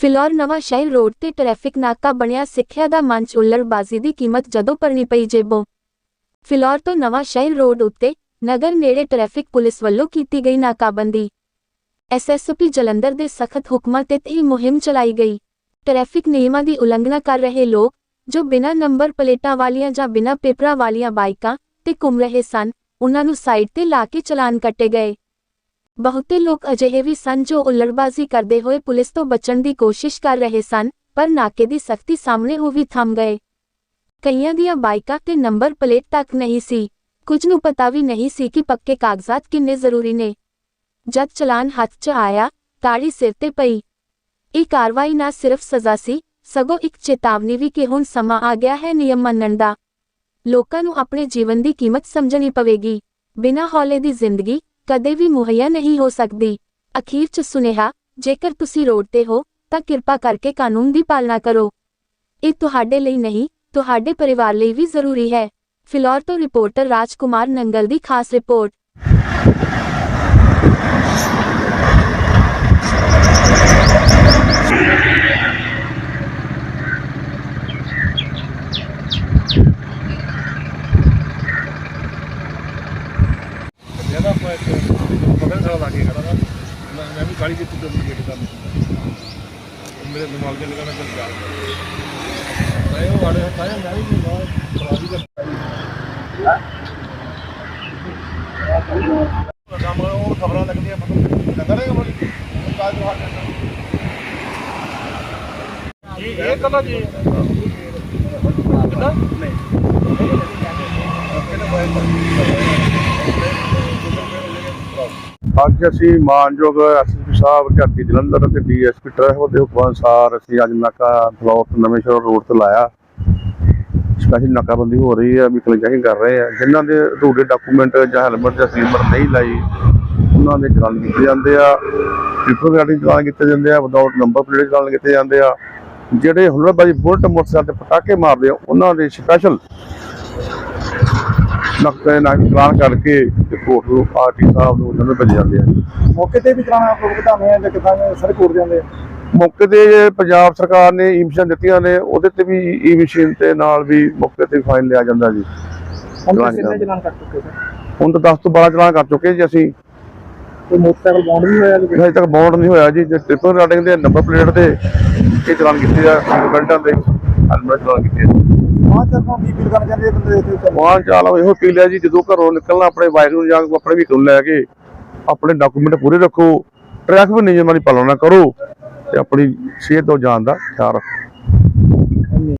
ਫਿਲੌਰ ਨਵਾਂ ਸ਼ਹਿਰ ਰੋਡ ਤੇ ਟ੍ਰੈਫਿਕ ਨਾਕਾ ਬਣਿਆ ਸਿੱਖਿਆ ਦਾ ਮੰਚ ਉੱਲੜਬਾਜ਼ੀ ਦੀ ਕੀਮਤ ਜਦੋਂ ਭਰਨੀ ਪਈ ਜੇਬੋਂ। ਫਿਲੌਰ ਤੋਂ ਨਵਾਂ ਸ਼ਹਿਰ ਰੋਡ ਉੱਤੇ ਨਗਰ ਨੇੜੇ ਟ੍ਰੈਫਿਕ ਪੁਲਿਸ ਵੱਲੋਂ ਕੀਤੀ ਗਈ ਨਾਕਾਬੰਦੀ। ਐਸਐਸਪੀ ਜਲੰਧਰ ਦੇ ਸਖਤ ਹੁਕਮਾਂ ਤੇ ਇਹ ਮੁਹਿੰਮ ਚਲਾਈ ਗਈ। ਟ੍ਰੈਫਿਕ ਨਿਯਮਾਂ ਦੀ ਉਲੰਘਣਾ ਕਰ ਰਹੇ ਲੋਕ ਜੋ ਬਿਨਾਂ ਨੰਬਰ ਪਲੇਟਾਂ ਵਾਲੀਆਂ ਜਾਂ ਬਿਨਾਂ ਪੇਪਰਾਂ ਵਾਲੀਆਂ ਬਾਈਕਾਂ ਤੇ ਘੁੰਮ ਰਹੇ ਸਨ, ਉਹਨਾਂ ਨੂੰ ਸਾਈਡ ਤੇ ਲਾ ਕੇ ਚਲਾਨ ਕੱਟੇ ਗਏ। ਬਹੁਤੇ ਲੋਕ ਅਜਿਹੇ ਵੀ ਸਨ ਜੋ ਉੱਲੜਬਾਜ਼ੀ ਕਰਦੇ ਹੋਏ ਪੁਲਿਸ ਤੋਂ ਬਚਣ ਦੀ ਕੋਸ਼ਿਸ਼ ਕਰ ਰਹੇ ਸਨ, ਪਰ ਨਾਕੇ ਦੀ ਸਖਤੀ ਸਾਹਮਣੇ ਉਹ ਵੀ ਥੰਮ ਗਏ। ਕਈਆਂ ਦੀਆਂ ਬਾਈਕਾਂ ਤੇ ਨੰਬਰ ਪਲੇਟ ਤੱਕ ਨਹੀਂ ਸੀ। ਕੁਝ ਨੂੰ ਪਤਾ ਵੀ ਨਹੀਂ ਸੀ ਕਿ ਪੱਕੇ ਕਾਗਜ਼ਾਤ ਕਿੰਨੇ ਜ਼ਰੂਰੀ ਨੇ। ਜਦ ਚਲਾਨ ਹੱਥ 'ਚ ਆਇਆ, ਤਾੜੀ ਸਿਰ ਤੇ ਪਈ। ਇਹ ਕਾਰਵਾਈ ਨਾ ਸਿਰਫ ਸਜ਼ਾ ਸੀ, ਸਗੋਂ ਇੱਕ ਚੇਤਾਵਨੀ ਵੀ ਕਿ ਹੁਣ ਸਮਾਂ ਆ ਗਿਆ ਹੈ ਨਿਯਮ ਮੰਨਣ ਦਾ। ਲੋਕਾਂ ਨੂੰ ਆਪਣੇ ਜੀਵਨ ਦੀ ਕੀਮਤ ਸਮਝਣੀ ਪਵੇਗੀ। ਬਿਨਾਂ ਹੌਲੇ ਦੀ ਜ਼ਿੰਦਗੀ ਕਦੇ ਵੀ ਮੁਹੱਈਆ ਨਹੀਂ ਹੋ ਸਕਦੀ। ਅਖੀਰ 'ਚ ਸੁਨੇਹਾ, ਜੇਕਰ ਤੁਸੀਂ ਰੋਡ ਤੇ ਹੋ, ਤਾਂ ਕਿਰਪਾ ਕਰਕੇ ਕਾਨੂੰਨ ਦੀ ਪਾਲਣਾ ਕਰੋ। ਇਹ ਤੁਹਾਡੇ ਲਈ ਨਹੀਂ, ਤੁਹਾਡੇ ਪਰਿਵਾਰ ਲਈ ਵੀ ਜ਼ਰੂਰੀ ਹੈ। ਫਿਲੌਰ ਤੋਂ ਰਿਪੋਰਟਰ ਰਾਜਕੁਮਾਰ ਨੰਗਲ ਦੀ ਖਾਸ ਰਿਪੋਰਟ। ਜਿਹੜਾ ਸਾਲਾ ਲੱਗੇ ਕਰਾਂਗਾ ਮੈਂ ਮੈਂ ਵੀ ਗਾੜੀ ਕੀਤੀ ਤੇ ਗੇਟ ਕੰਮ ਮੇਰੇ ਦਿਮਾਗ 'ਚ ਲਗਾਣਾ ਚੱਲ ਜਾ। ਮੈਂ ਉਹ ਵਾਲੇ ਹਟਾਇਆ ਮੈਂ ਵੀ ਨਹੀਂ ਬਾਹਰ ਖਰਾਬੀ ਕਰਦਾ ਕੰਮ ਉਹ ਖਬਰਾਂ ਲੱਗਦੀਆਂ ਲੱਗਾ ਬੜੀ ਕਾਜ ਹਟ ਇਹ ਇਹ ਜੀ ਕਿਦਾਂ? ਨਹੀਂ। ਅੱਜ ਅਸੀਂ ਮਾਨਯੋਗ ਐਸਐਸਪੀ ਸਾਹਿਬ ਝਾਟੀ ਜਲੰਧਰ ਅਤੇ ਡੀਐਸਪੀ ਟ੍ਰੈਫਿਕ ਦੇ ਹੁਕਮ ਅਨੁਸਾਰ ਅਸੀਂ ਅੱਜ ਨਾਕਾ ਬਲੌਕ ਨਵੇਂ ਸ਼ਹਿਰ ਰੋਡ ਤੇ ਲਾਇਆ। ਸਪੈਸ਼ਲ ਨਾਕਾਬੰਦੀ ਹੋ ਰਹੀ ਹੈ ਵੀ ਚੈਕਿੰਗ ਕਰ ਰਹੇ ਆ ਜਿਨ੍ਹਾਂ ਦੇ ਅਧੂਰੇ ਡਾਕੂਮੈਂਟ ਜਾਂ ਹੈਲਮਟ ਜਾਂ ਸਲੀਪਰ ਨਹੀਂ ਲਾਈ, ਉਹਨਾਂ ਦੇ ਚਲਾਨ ਕੀਤੇ ਜਾਂਦੇ ਆ। ਟ੍ਰਿਪਲ ਗਾਰਡਿੰਗ ਚਲਾਨ ਕੀਤੇ ਜਾਂਦੇ ਆ, ਵਿਦਆਊਟ ਨੰਬਰ ਪਲੇਟ ਚਲਾਨ ਕੀਤੇ ਜਾਂਦੇ ਆ। ਜਿਹੜੇ ਹੁਲੜਬਾਜੀ ਬੁਲਟ ਮੋਟਰਸਾਈਕਲ ਤੇ ਪਟਾਕੇ ਮਾਰਦੇ ਆ, ਉਹਨਾਂ ਦੇ ਸਪੈਸ਼ਲ ਨਕਤੇ ਨਾਲ ਚਲਾਨ ਕਰਕੇ ਤੇ ਕੋਰਟ ਨੂੰ ਪਾਰਟੀ ਸਾਹਿਬ ਨੂੰ ਉਹਨਾਂ ਨੂੰ ਭੇਜ ਜਾਂਦੇ ਆ। ਮੌਕੇ ਤੇ ਵੀ ਕਰਾਣਾ ਆਪ ਲੋਕ ਵਧਾਉਂਦੇ ਆ ਜਾਂ ਕਿਸਾਂ ਸਾਰੇ ਕੋਟ ਜਾਂਦੇ ਆ? ਮੌਕੇ ਤੇ ਜੇ ਪੰਜਾਬ ਸਰਕਾਰ ਨੇ ਈ ਮਸ਼ੀਨ ਦਿੱਤੀਆਂ ਨੇ ਉਹਦੇ ਤੇ ਵੀ ਈ ਮਸ਼ੀਨ ਤੇ ਨਾਲ ਵੀ ਮੌਕੇ ਤੇ ਫਾਈਨ ਲਿਆ ਜਾਂਦਾ ਜੀ। ਹੁਣ ਚਲਾਨ ਕਿੰਨੇ। ਚਲਾਨ। ਕੱਟ ਚੁੱਕੇ ਸਰ ਹੁਣ ਤਾਂ 10 ਤੋਂ 12 ਚਲਾਨ ਕਰ ਚੁੱਕੇ ਜੀ ਅਸੀਂ। ਕੋਈ ਮੋਟਰਸਾਈਕਲ ਬੌਂਡ ਵੀ ਹੋਇਆ ਜੀ ਹਜੇ ਤੱਕ ਬੌਂਡ ਨਹੀਂ ਹੋਇਆ ਜੀ ਜੇ ਟ੍ਰਿਪਲ ਰਾਈਡਿੰਗ ਦੇ ਨੰਬਰ ਪਲੇਟ ਤੇ ਇਹ ਚਲਾਨ ਕੀਤੇ ਆ ਬੈਲਟਾਂ ਦੇ ਹੈਲਮਟ ਚਲਾਨ ਕੀਤੇ ਆ। ਮਾਂ ਚਰ ਨੂੰ ਕੀ ਫੀਲ ਕਰਨਾ ਚਾਹੁੰਦੇ ਬੰਦੇ ਇੱਥੇ ਚੱਲ। ਵਾਹਨ ਚਾਲਕ ਇਹੋ ਅਪੀਲ ਹੈ ਜੀ, ਜਦੋਂ ਘਰੋਂ ਨਿਕਲਣਾ ਆਪਣੇ ਬਾਈਕ ਨੂੰ ਜਾਂ ਆਪਣੇ ਵਹੀਕਲ ਨੂੰ ਲੈ ਕੇ, ਆਪਣੇ ਡਾਕੂਮੈਂਟ ਪੂਰੇ ਰੱਖੋ ਟ੍ਰੈਫਿਕ ਨਿਯਮਾਂ ਦੀ ਪਾਲਣਾ ਕਰੋ, ਤੇ ਆਪਣੀ ਸਿਹਤ ਤੋਂ ਜਾਨ ਦਾ ਖਿਆਲ ਰੱਖੋ।